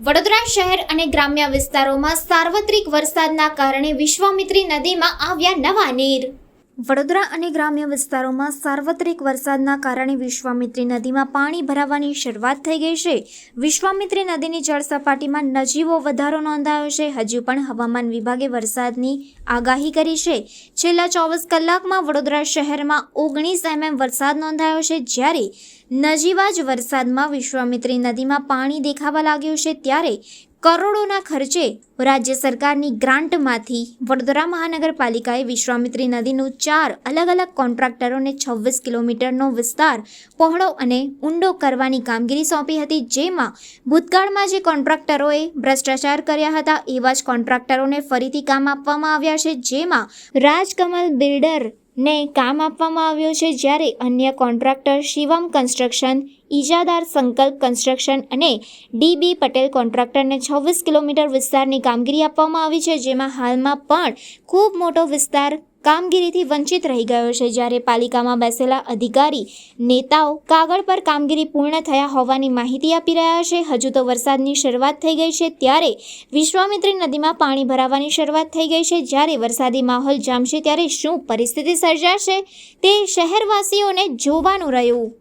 વડોદરા શહેર અને ગ્રામ્ય વિસ્તારોમાં સાર્વત્રિક વરસાદના કારણે વિશ્વામિત્રી નદીમાં આવ્યા નવા નીર. વડોદરા અને ગ્રામ્ય વિસ્તારોમાં સાર્વત્રિક વરસાદના કારણે વિશ્વામિત્રી નદીમાં પાણી ભરાવાની શરૂઆત થઈ ગઈ છે. વિશ્વામિત્રી નદીની જળ સપાટીમાં નજીવો વધારો નોંધાયો છે. હજુ પણ હવામાન વિભાગે વરસાદની આગાહી કરી છે. છેલ્લા ચોવીસ કલાકમાં વડોદરા શહેરમાં ઓગણીસ એમએમ વરસાદ નોંધાયો છે. જ્યારે નજીવા જ વરસાદમાં વિશ્વામિત્રી નદીમાં પાણી દેખાવા લાગ્યું છે, ત્યારે કરોડોના ખર્ચે રાજ્ય સરકારની ગ્રાન્ટમાંથી વડોદરા મહાનગરપાલિકાએ વિશ્વામિત્રી નદીનું ચાર અલગ અલગ કોન્ટ્રાક્ટરોને છવ્વીસ કિલોમીટરનો વિસ્તાર પહોળો અને ઊંડો કરવાની કામગીરી સોંપી હતી, જેમાં ભૂતકાળમાં જે કોન્ટ્રાક્ટરોએ ભ્રષ્ટાચાર કર્યા હતા, એવા જ કોન્ટ્રાક્ટરોને ફરીથી કામ આપવામાં આવ્યા છે, જેમાં રાજકમલ બિલ્ડર ને કામ આપવામાં આવ્યું છે જ્યારે અન્ય કોન્ટ્રાક્ટર શિવમ કન્સ્ટ્રક્શન, ઈજાદાર સંકલ્પ કન્સ્ટ્રક્શન અને ડીબી પટેલ કોન્ટ્રાક્ટરને છવ્વીસ કિલોમીટર વિસ્તારની કામગીરી આપવામાં આવી છે, જેમાં હાલમાં પણ ખૂબ મોટો વિસ્તાર કામગીરીથી વંચિત રહી ગયો છે. જ્યારે પાલિકામાં બેસેલા અધિકારી, નેતાઓ કાગળ પર કામગીરી પૂર્ણ થયા હોવાની માહિતી આપી રહ્યા છે. હજુ તો વરસાદની શરૂઆત થઈ ગઈ છે ત્યારે વિશ્વામિત્રી નદીમાં પાણી ભરાવાની શરૂઆત થઈ ગઈ છે. જ્યારે વરસાદી માહોલ જામશે ત્યારે શું પરિસ્થિતિ સર્જાશે તે શહેરવાસીઓને જોવાનું રહ્યું.